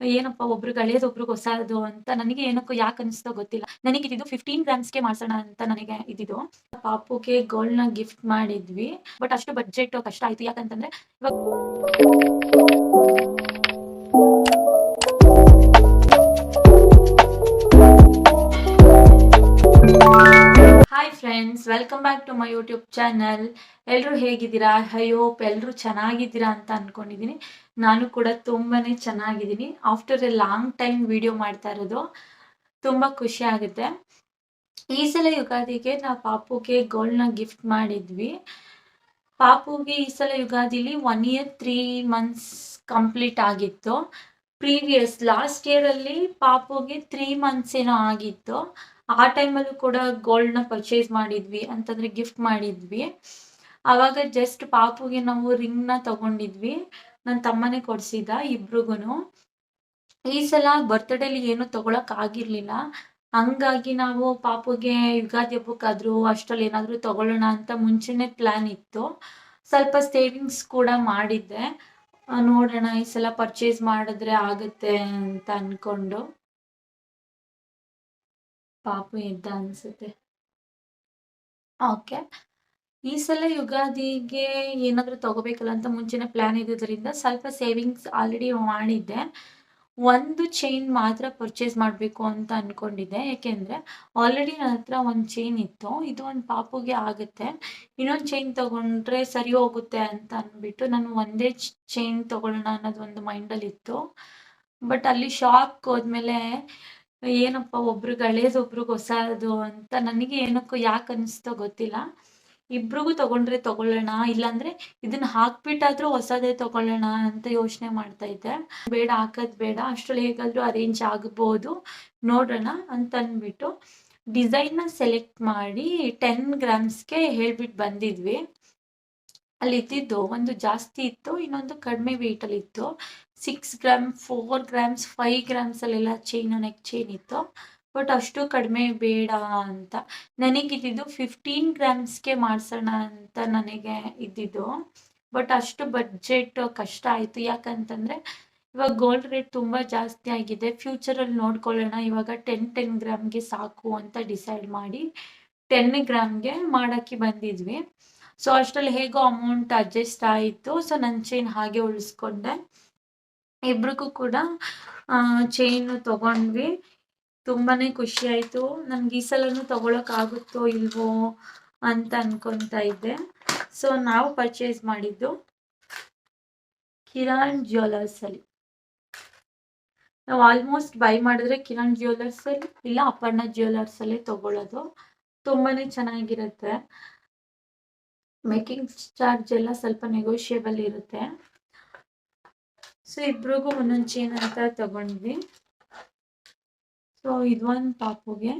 ಏನಪ್ಪ ಒಬ್ರು ಹಳೇದು ಒಬ್ರಿಗೆ ಹೊಸದು ಅಂತ ನನಗೆ ಏನಕ್ಕೂ ಯಾಕೆ ಅನಿಸ್ತೋ ಗೊತ್ತಿಲ್ಲ. ನನಗೆ ಇದಿದ್ದು ಫಿಫ್ಟೀನ್ ಗ್ರಾಮ್ಸ್ಗೆ ಮಾಡ್ಸೋಣ ಅಂತ ನನಗೆ ಇದ್ದಿದ್ದು ಪಾಪುಗೆ ಗೋಲ್ಡ್ನ ಗಿಫ್ಟ್ ಮಾಡಿದ್ವಿ. ಬಟ್ ಅಷ್ಟು ಬಜೆಟ್ ಕಷ್ಟ ಆಯ್ತು. ಯಾಕಂತಂದ್ರೆ ಇವಾಗ friends welcome back to my YouTube channel ಎಲ್ಲರೂ ಹೇಗಿದ್ದೀರಾ? ಹೋಪ್ ಎಲ್ಲರೂ ಚೆನ್ನಾಗಿದ್ದೀರಾ ಅಂತ ಅಂದ್ಕೊಂಡಿದ್ದೀನಿ ನಾನು ಕೂಡ ತುಂಬಾ ಚೆನ್ನಾಗಿದ್ದೀನಿ after a long time video ಮಾಡ್ತಾ ಇರೋದು, ತುಂಬ ಖುಷಿ ಆಗುತ್ತೆ. ಈ ಸಲ ಯುಗಾದಿಗೆ ನಾವು ಪಾಪುಗೆ ಗೋಲ್ಡ್ನ ಗಿಫ್ಟ್ ಮಾಡಿದ್ವಿ. ಪಾಪುಗೆ ಈ ಸಲ ಯುಗಾದಿಲಿ one year three months complete ಆಗಿತ್ತು. ಪ್ರೀವಿಯಸ್ ಲಾಸ್ಟ್ ಇಯರಲ್ಲಿ ಪಾಪುಗೆ ತ್ರೀ ಮಂತ್ಸ್ ಏನೋ ಆಗಿತ್ತು. ಆ ಟೈಮಲ್ಲೂ ಕೂಡ ಗೋಲ್ಡ್ನ ಪರ್ಚೇಸ್ ಮಾಡಿದ್ವಿ, ಅಂತಂದ್ರೆ ಗಿಫ್ಟ್ ಮಾಡಿದ್ವಿ. ಅವಾಗ ಜಸ್ಟ್ ಪಾಪುಗೆ ನಾವು ರಿಂಗ್ನ ತಗೊಂಡಿದ್ವಿ. ನನ್ನ ತಮ್ಮನೇ ಕೊಡ್ಸಿದ್ದ ಇಬ್ರಿಗೂ ಈ ಸಲ ಬರ್ತ್ಡೇಲಿ ಏನು ಆಗಿರ್ಲಿಲ್ಲ. ಹಂಗಾಗಿ ನಾವು ಪಾಪುಗೆ ಯುಗಾದಿ ಹಬ್ಬಕ್ಕಾದ್ರೂ ಅಷ್ಟ್ರಲ್ಲಿ ಏನಾದರೂ ತಗೊಳ್ಳೋಣ ಅಂತ ಮುಂಚೆನೆ ಪ್ಲಾನ್ ಇತ್ತು. ಸ್ವಲ್ಪ ಸೇವಿಂಗ್ಸ್ ಕೂಡ ಮಾಡಿದ್ದೆ. ನೋಡೋಣ ಈ ಸಲ ಪರ್ಚೇಸ್ ಮಾಡಿದ್ರೆ ಆಗುತ್ತೆ ಅಂತ ಅನ್ಕೊಂಡು. ಪಾಪು ಇದ್ದ ಅನ್ಸುತ್ತೆ. ಓಕೆ. ಈ ಸಲ ಯುಗಾದಿಗೆ ಏನಾದರೂ ತಗೋಬೇಕಲ್ಲ ಅಂತ ಮುಂಚೆನೆ ಪ್ಲಾನ್ ಇರೋದ್ರಿಂದ ಸ್ವಲ್ಪ ಸೇವಿಂಗ್ಸ್ ಆಲ್ರೆಡಿ ಮಾಡಿದ್ದೆ. ಒಂದು ಚೈನ್ ಮಾತ್ರ ಪರ್ಚೇಸ್ ಮಾಡಬೇಕು ಅಂತ ಅನ್ಕೊಂಡಿದ್ದೆ. ಯಾಕೆಂದ್ರೆ ಆಲ್ರೆಡಿ ನನ್ನ ಹತ್ರ ಒಂದು ಚೈನ್ ಇತ್ತು. ಇದು ಒಂದು ಪಾಪುಗೆ ಆಗುತ್ತೆ. ಇನ್ನೊಂದು ಚೈನ್ ತಗೊಂಡ್ರೆ ಸರಿ ಹೋಗುತ್ತೆ ಅಂತ ಅಂದ್ಬಿಟ್ಟು ನಾನು ಒಂದೇ ಚೈನ್ ತಗೊಳ್ಳೋಣ ಅನ್ನೋದು ಒಂದು ಮೈಂಡಲ್ಲಿತ್ತು ಬಟ್ ಅಲ್ಲಿ ಶಾಪ್ ಹೋದ್ಮೇಲೆ ಏನಪ್ಪ ಒಬ್ರಿಗೆ ಹಳೇದು ಒಬ್ರಿಗೆ ಹೊಸದು ಅಂತ ನನಗೆ ಏನಕ್ಕೂ ಯಾಕೆ ಅನಿಸ್ತೋ ಗೊತ್ತಿಲ್ಲ. ಇಬ್ರಿಗೂ ತಗೊಂಡ್ರೆ ತಗೊಳ್ಳೋಣ, ಇಲ್ಲಾಂದ್ರೆ ಇದನ್ನ ಹಾಕ್ಬಿಟ್ಟಾದ್ರೂ ಹೊಸದೇ ತಗೊಳ್ಳೋಣ ಅಂತ ಯೋಚನೆ ಮಾಡ್ತಾ ಇದ್ದೆ. ಬೇಡ, ಹಾಕೋದ್ ಬೇಡ, ಅಷ್ಟ್ರಲ್ಲಿ ಹೇಗಾದ್ರೂ ಅರೇಂಜ್ ಆಗ್ಬೋದು, ನೋಡೋಣ ಅಂತ ಅಂದ್ಬಿಟ್ಟು ಡಿಸೈನ್ನ ಸೆಲೆಕ್ಟ್ ಮಾಡಿ ಟೆನ್ ಗ್ರಾಮ್ಸ್ಗೆ ಹೇಳ್ಬಿಟ್ಟು ಬಂದಿದ್ವಿ. ಅಲ್ಲಿ ಇದ್ದಿದ್ದು ಒಂದು ಜಾಸ್ತಿ ಇತ್ತು, ಇನ್ನೊಂದು ಕಡಿಮೆ ವೆಯ್ಟಲ್ಲಿ ಇತ್ತು. Six gram four grams five grams ಅಲ್ಲೆಲ್ಲ ಚೈನು ನೆಕ್ ಚೈನ್ ಇತ್ತು. ಬಟ್ ಅಷ್ಟು ಕಡಿಮೆ ಬೇಡ ಅಂತ. ನನಗಿದ್ದಿದ್ದು ಫಿಫ್ಟೀನ್ ಗ್ರಾಮ್ಸ್ಗೆ ಮಾಡಿಸೋಣ ಅಂತ ನನಗೆ ಇದ್ದಿದ್ದು. ಬಟ್ ಅಷ್ಟು ಬಡ್ಜೆಟ್ ಕಷ್ಟ ಆಯಿತು. ಯಾಕಂತಂದರೆ ಇವಾಗ ಗೋಲ್ಡ್ ರೇಟ್ ತುಂಬ ಜಾಸ್ತಿ ಆಗಿದೆ. ಫ್ಯೂಚರಲ್ಲಿ ನೋಡ್ಕೊಳ್ಳೋಣ. ಇವಾಗ ಟೆನ್ ಟೆನ್ ಗ್ರಾಮ್ಗೆ ಸಾಕು ಅಂತ ಡಿಸೈಡ್ ಮಾಡಿ ಟೆನ್ ಗ್ರಾಮ್ಗೆ ಮಾಡೋಕ್ಕೆ ಬಂದಿದ್ವಿ. ಸೊ ಅಷ್ಟರಲ್ಲಿ ಹೇಗೋ ಅಮೌಂಟ್ ಅಡ್ಜಸ್ಟ್ ಆಯಿತು. ಸೊ ನನ್ನ ಚೈನ್ ಹಾಗೆ ಉಳಿಸ್ಕೊಂಡೆ. ಇಬ್ರಿಗೂ ಕೂಡ ಚೈನು ತಗೊಂಡ್ವಿ. ತುಂಬಾನೇ ಖುಷಿ ಆಯಿತು. ನನ್ಗೆ ಈ ಸಲನೂ ತಗೊಳಕ್ಕಾಗುತ್ತೋ ಇಲ್ವೋ ಅಂತ ಅನ್ಕೊತಾ ಇದ್ದೆ. ಸೊ ನಾವು ಪರ್ಚೇಸ್ ಮಾಡಿದ್ದು ಕಿರಾಣ್ ಜ್ಯುವೆಲರ್ಸಲ್ಲಿ ನಾವು ಆಲ್ಮೋಸ್ಟ್ ಬೈ ಮಾಡಿದ್ರೆ ಕಿರಣ್ ಜ್ಯುವೆಲರ್ಸಲ್ಲಿ ಇಲ್ಲ ಅಪರ್ಣ ಜ್ಯುವೆಲರ್ಸಲ್ಲೇ ತಗೊಳ್ಳೋದು ತುಂಬಾನೇ ಚೆನ್ನಾಗಿರುತ್ತೆ. ಮೇಕಿಂಗ್ ಚಾರ್ಜ್ ಎಲ್ಲ ಸ್ವಲ್ಪ ನೆಗೋಷಿಯೇಬಲ್ ಇರುತ್ತೆ. ಸೊ ಇಬ್ರಿಗೂ ಒಂದೊಂದು ಚೇನ್ ಅಂತ ತಗೊಂಡ್ವಿ. ಸೊ ಒಂದು ಪಾಪುಗೆ.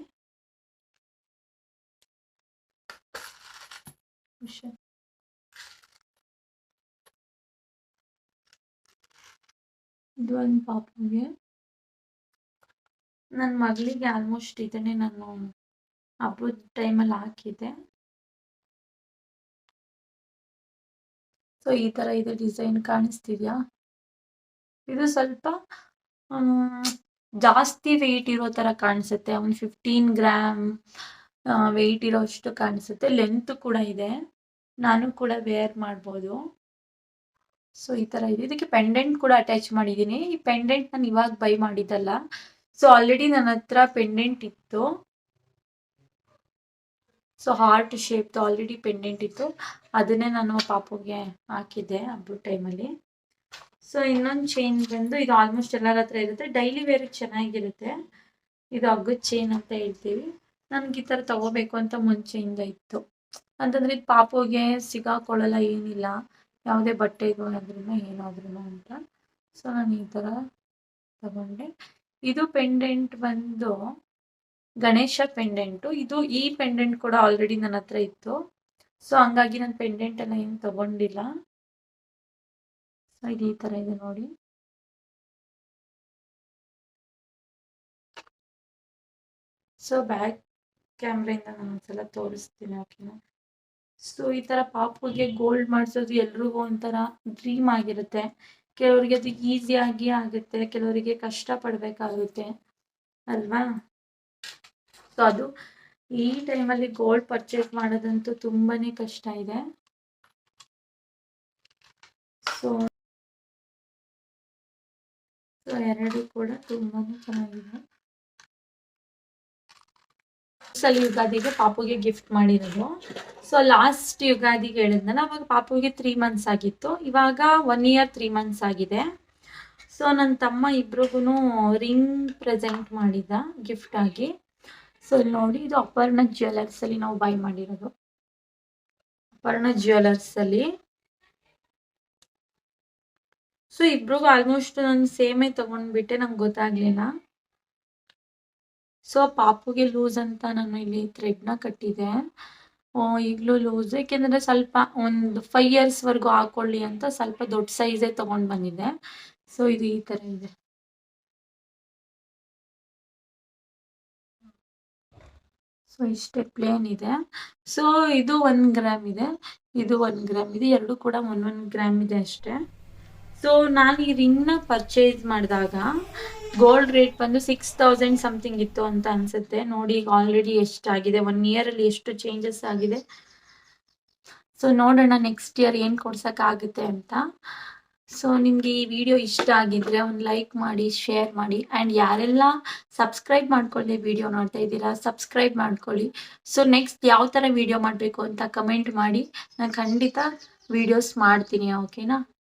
ಇದು ಒಂದು ಪಾಪುಗೆ. ನನ್ನ ಮಗಳಿಗೆ ಆಲ್ಮೋಸ್ಟ್ ಇದನ್ನೇ ನಾನು ಹಬ್ಬದ ಟೈಮಲ್ಲಿ ಹಾಕಿದ್ದೆ. ಸೊ ಈ ಥರ ಇದೆ ಡಿಸೈನ್ ಕಾಣಿಸ್ತಿದ್ಯಾ? ಇದು ಸ್ವಲ್ಪ ಜಾಸ್ತಿ ವೆಯ್ಟ್ ಇರೋ ತರ ಕಾಣಿಸುತ್ತೆ. ಒಂದು ಫಿಫ್ಟೀನ್ ಗ್ರಾಮ್ ವೆಯ್ಟ್ ಇರೋ ಅಷ್ಟು ಕಾಣಿಸುತ್ತೆ. ಲೆಂತ್ ಕೂಡ ಇದೆ. ನಾನು ಕೂಡ ವೇರ್ ಮಾಡ್ಬೋದು. ಸೊ ಈ ತರ ಇದೆ. ಇದಕ್ಕೆ ಪೆಂಡೆಂಟ್ ಕೂಡ ಅಟ್ಯಾಚ್ ಮಾಡಿದ್ದೀನಿ. ಈ ಪೆಂಡೆಂಟ್ ನಾನು ಇವಾಗ ಬೈ ಮಾಡಿದ್ದಲ್ಲ. ಸೊ ಆಲ್ರೆಡಿ ನನ್ನ ಹತ್ರ ಪೆಂಡೆಂಟ್ ಇತ್ತು. ಸೊ ಹಾರ್ಟ್ ಶೇಪ್ದು ಆಲ್ರೆಡಿ ಪೆಂಡೆಂಟ್ ಇತ್ತು. ಅದನ್ನೇ ನಾನು ಪಾಪುಗೆ ಹಾಕಿದ್ದೆ ಹಬ್ಬದ ಟೈಮಲ್ಲಿ ಸೊ ಇನ್ನೊಂದು ಚೈನ್ ಬಂದು ಇದು ಆಲ್ಮೋಸ್ಟ್ ಎಲ್ಲರ ಹತ್ರ ಇರುತ್ತೆ. ಡೈಲಿ ವೇರ್ ಚೆನ್ನಾಗಿರುತ್ತೆ. ಇದು ಹಗ್ಗದ ಚೈನ್ ಅಂತ ಹೇಳ್ತೀವಿ. ನನ್ಗೆ ಈ ಥರ ತಗೋಬೇಕು ಅಂತ ಮುಂಚೆಯಿಂದ ಇತ್ತು. ಅಂತಂದ್ರೆ ಇದು ಪಾಪುಗೆ ಸಿಗಾಕೊಳ್ಳಲ್ಲ ಏನಿಲ್ಲ. ಯಾವುದೇ ಬಟ್ಟೆಗೂ ಆದ್ರೂ ಏನಾದ್ರೂ ಅಂತ. ಸೊ ನಾನು ಈ ಥರ ತಗೊಂಡೆ. ಇದು ಪೆಂಡೆಂಟ್ ಬಂದು ಗಣೇಶ ಪೆಂಡೆಂಟು ಇದು ಈ ಪೆಂಡೆಂಟ್ ಕೂಡ ಆಲ್ರೆಡಿ ನನ್ನ ಹತ್ರ ಇತ್ತು. ಸೊ ಹಂಗಾಗಿ ನಾನು ಪೆಂಡೆಂಟ್ ಎಲ್ಲ ಏನು ತಗೊಂಡಿಲ್ಲ. ಸೊ ಇದು ಈ ತರ ಇದೆ ನೋಡಿ. ಸೊ ಬ್ಯಾಕ್ ಕ್ಯಾಮ್ರಿಂದ ನಾನು ಒಂದ್ಸಲ ತೋರಿಸ್ತೀನಿ ಓಕೆನಾ ಸೊ ಈ ತರ ಪಾಪುಗೆ ಗೋಲ್ಡ್ ಮಾಡಿಸೋದು ಎಲ್ರಿಗೂ ಒಂಥರ ಡ್ರೀಮ್ ಆಗಿರುತ್ತೆ. ಕೆಲವರಿಗೆ ಅದು ಈಸಿಯಾಗಿ ಆಗುತ್ತೆ, ಕೆಲವರಿಗೆ ಕಷ್ಟ ಪಡಬೇಕಾಗುತ್ತೆ ಅಲ್ವಾ? ಸೊ ಅದು ಈ ಟೈಮಲ್ಲಿ ಗೋಲ್ಡ್ ಪರ್ಚೇಸ್ ಮಾಡೋದಂತೂ ತುಂಬಾನೇ ಕಷ್ಟ ಇದೆ. ಸೊ ಸೊ, ಎರಡು ಕೂಡ ತುಂಬಾನೇ ಚೆನ್ನಾಗಿದೆ. ಸಲ ಯುಗಾದಿಗೆ ಪಾಪುಗೆ ಗಿಫ್ಟ್ ಮಾಡಿರೋದು. ಸೊ ಲಾಸ್ಟ್ ಯುಗಾದಿಗೆ ಹೇಳಿದ್ನಲ್ಲ, ಅವಾಗ ಪಾಪುಗೆ ತ್ರೀ ಮಂತ್ಸ್ ಆಗಿತ್ತು. ಇವಾಗ ಒನ್ ಇಯರ್ ತ್ರೀ ಮಂತ್ಸ್ ಆಗಿದೆ. ಸೊ ನನ್ನ ತಮ್ಮ ಇಬ್ರಿಗೂ ರಿಂಗ್ ಪ್ರೆಸೆಂಟ್ ಮಾಡಿದ ಗಿಫ್ಟ್ ಆಗಿ. ಸೊ ಇಲ್ಲಿ ನೋಡಿ, ಇದು ಅಪರ್ಣ ಜ್ಯುವೆಲರ್ಸ್ ಅಲ್ಲಿ ನಾವು ಬೈ ಮಾಡಿರೋದು. ಅಪರ್ಣ ಜ್ಯುವೆಲರ್ಸ್ ಅಲ್ಲಿ. ಸೊ ಇಬ್ರಿಗೂ ಆಲ್ಮೋಸ್ಟ್ ನಾನು ಸೇಮೇ ತಗೊಂಡ್ಬಿಟ್ಟೆ, ನಂಗೆ ಗೊತ್ತಾಗ್ಲಿಲ್ಲ. ಸೊ ಪಾಪುಗೆ ಲೂಸ್ ಅಂತ ನಾನು ಇಲ್ಲಿ ಥ್ರೆಡ್ನ ಕಟ್ಟಿದೆ ಈಗಲೂ ಲೂಸ್ ಏಕೆಂದರೆ ಸ್ವಲ್ಪ ಒಂದು ಫೈವ್ ಇಯರ್ಸ್ವರೆಗೂ ಹಾಕೊಳ್ಳಿ ಅಂತ ಸ್ವಲ್ಪ ದೊಡ್ಡ ಸೈಜೇ ತೊಗೊಂಡು ಬಂದಿದ್ದೆ. ಸೊ ಇದು ಈ ಥರ ಇದೆ. ಸೊ ಇಷ್ಟೇ ಪ್ಲೇನ್ ಇದೆ. ಸೊ ಇದು ಒನ್ ಗ್ರಾಮ್ ಇದೆ. ಇದು ಒನ್ ಗ್ರಾಮ್ ಇದೆ ಎರಡು ಕೂಡ ಒನ್ ಗ್ರಾಮ್ ಇದೆ ಅಷ್ಟೇ. ಸೊ ನಾನು ಈ ರಿಂಗ್ನ ಪರ್ಚೇಸ್ ಮಾಡಿದಾಗ ಗೋಲ್ಡ್ ರೇಟ್ ಬಂದು ಸಿಕ್ಸ್ ತೌಸಂಡ್ ಸಮಥಿಂಗ್ ಇತ್ತು ಅಂತ ಅನ್ಸುತ್ತೆ. ನೋಡಿ, ಈಗ ಆಲ್ರೆಡಿ ಎಷ್ಟಾಗಿದೆ? ಒನ್ ಇಯರಲ್ಲಿ ಎಷ್ಟು ಚೇಂಜಸ್ ಆಗಿದೆ? ಸೊ ನೋಡೋಣ ನೆಕ್ಸ್ಟ್ ಇಯರ್ ಏನು ಕೊಡ್ಸೋಕ್ಕಾಗುತ್ತೆ ಅಂತ. ಸೊ ನಿಮಗೆ ಈ ವಿಡಿಯೋ ಇಷ್ಟ ಆಗಿದ್ರೆ ಒಂದು ಲೈಕ್ ಮಾಡಿ ಶೇರ್ ಮಾಡಿ. ಆ್ಯಂಡ್ ಯಾರೆಲ್ಲ ಸಬ್ಸ್ಕ್ರೈಬ್ ಮಾಡ್ಕೊಳ್ಳಿ ವಿಡಿಯೋ ನೋಡ್ತಾ ಇದ್ದೀರಾ ಸಬ್ಸ್ಕ್ರೈಬ್ ಮಾಡ್ಕೊಳ್ಳಿ. ಸೊ ನೆಕ್ಸ್ಟ್ ಯಾವ ಥರ ವಿಡಿಯೋ ಮಾಡಬೇಕು ಅಂತ ಕಮೆಂಟ್ ಮಾಡಿ. ನಾನು ಖಂಡಿತ ವಿಡಿಯೋಸ್ ಮಾಡ್ತೀನಿ ಓಕೆನಾ